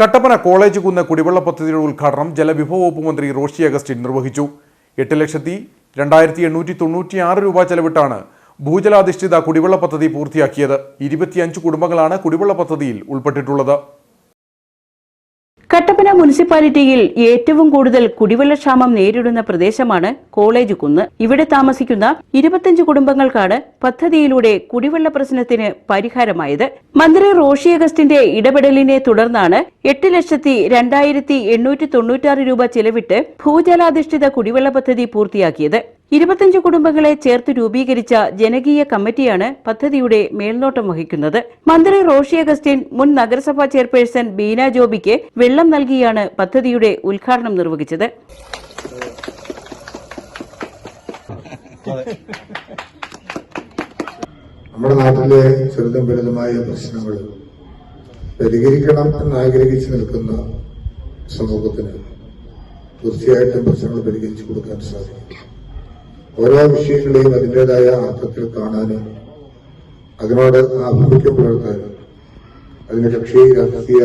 Kattappana college കുന്ന് കുടിവെള്ള പദ്ധതിയുടെ ഉദ്ഘാടനം ജലവിഭവ വകുപ്പ് മന്ത്രി റോഷി അഗസ്റ്റിൻ നിർവഹിച്ചു. എട്ട് ലക്ഷത്തി രണ്ടായിരത്തി എണ്ണൂറ്റി തൊണ്ണൂറ്റിയാറ് രൂപ ചെലവിട്ടാണ് ഭൂജലാധിഷ്ഠിത കുടിവെള്ള പദ്ധതി പൂർത്തിയാക്കിയത്. ഇരുപത്തിയഞ്ച് കുടുംബങ്ങളാണ് കുടിവെള്ള പദ്ധതിയിൽ ഉൾപ്പെട്ടിട്ടുള്ളത്. കട്ടപ്പന മുനിസിപ്പാലിറ്റിയിൽ ഏറ്റവും കൂടുതൽ കുടിവെള്ളക്ഷാമം നേരിടുന്ന പ്രദേശമാണ് കോളേജ് കുന്ന്. ഇവിടെ താമസിക്കുന്ന ഇരുപത്തിയഞ്ച് കുടുംബങ്ങൾക്കാണ് പദ്ധതിയിലൂടെ കുടിവെള്ള പ്രശ്നത്തിന് പരിഹാരമായത്. മന്ത്രി റോഷി അഗസ്റ്റിന്റെ ഇടപെടലിനെ തുടർന്നാണ് എട്ട് ലക്ഷത്തി രണ്ടായിരത്തി എണ്ണൂറ്റി തൊണ്ണൂറ്റാറ് രൂപ ചെലവിട്ട് ഭൂജലാധിഷ്ഠിത കുടിവെള്ള പദ്ധതി പൂർത്തിയാക്കിയത്. ഇരുപത്തിയഞ്ച് കുടുംബങ്ങളെ ചേർത്ത് രൂപീകരിച്ച ജനകീയ കമ്മിറ്റിയാണ് പദ്ധതിയുടെ മേൽനോട്ടം വഹിക്കുന്നത്. മന്ത്രി റോഷി അഗസ്റ്റിൻ മുൻ നഗരസഭാ ചെയർപേഴ്സൺ ബീന ജോബിക്ക് വെള്ളം നൽകിയാണ് പദ്ധതിയുടെ ഉദ്ഘാടനം നിർവഹിച്ചത്. നമ്മുടെ നാട്ടിലെ ചെറുതും വലുതുമായ പ്രശ്നങ്ങൾ പരിഹരിക്കണം എന്ന് ആഗ്രഹിച്ചു നിൽക്കുന്ന സമൂഹത്തിന് തീർച്ചയായിട്ടും പ്രശ്നങ്ങൾ പരിഹരിച്ചു കൊടുക്കാൻ സാധിക്കും. ഓരോ വിഷയങ്ങളെയും അതിന്റെതായ അർത്ഥത്തിൽ കാണാനും അതിനോട് ആഭിമുഖ്യം പുലർത്താനും അതിന് കക്ഷി രാഷ്ട്രീയ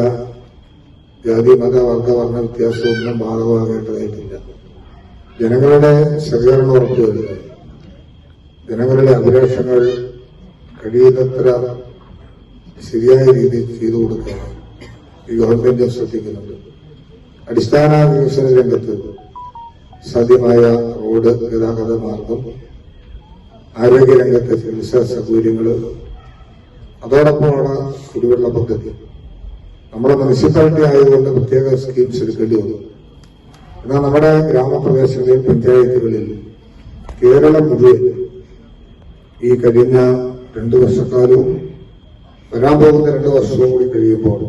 ജാതി മത വർഗ വർണ വ്യത്യാസമൊന്നും ബാധകമാകേണ്ടതായിട്ടില്ല ജനങ്ങളുടെ സഹകരണം ഉറപ്പുവരുത്തുക. ജനങ്ങളുടെ അഭിലാഷങ്ങൾ കഴിയുന്നത്ര ശരിയായ രീതിയിൽ ചെയ്തു കൊടുക്കാൻ ഈ ഗവൺമെന്റ് ശ്രദ്ധിക്കുന്നുണ്ട്. അടിസ്ഥാന വികസന രംഗത്ത് സാധ്യമായ റോഡ് ഗതാഗത മാർഗം ആരോഗ്യരംഗത്തെ ചികിത്സാ സൗകര്യങ്ങൾ അതോടൊപ്പമാണ് കുടിവെള്ള പദ്ധതി. നമ്മുടെ മുനിസിപ്പാലിറ്റി ആയതുകൊണ്ട് പ്രത്യേക സ്കീംസ് എടുക്കേണ്ടി വന്നു. എന്നാൽ നമ്മുടെ ഗ്രാമപ്രദേശങ്ങളിൽ പഞ്ചായത്തുകളിൽ കേരളം മുഴുവൻ ഈ കഴിഞ്ഞ രണ്ടു വർഷക്കാലവും വരാൻ പോകുന്ന രണ്ടു വർഷവും കൂടി കഴിയുമ്പോൾ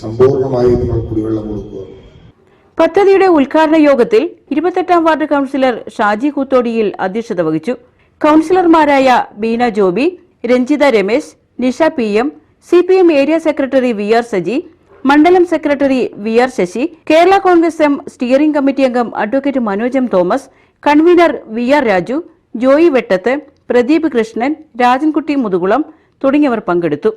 സമ്പൂർണമായി നമ്മൾ കുടിവെള്ളം കൊടുക്കുക പദ്ധതിയുടെ ഉദ്ഘാടന യോഗത്തിൽ ഇരുപത്തെട്ടാം വാർഡ് കൌൺസിലർ ഷാജി കൂത്തോടിയിൽ അധ്യക്ഷത വഹിച്ചു. കൌൺസിലർമാരായ Beena Joby Ranjitha Ramesh Nisha P M C P M area secretary V R Saji മണ്ഡലം secretary V R Sasi Kerala Congress M steering committee അംഗം advocate Manoj M Thomas convener V R Raju Joy Vettath Pradeep Krishnan Rajankutty Muthukulam തുടങ്ങിയവർ പങ്കെടുത്തു.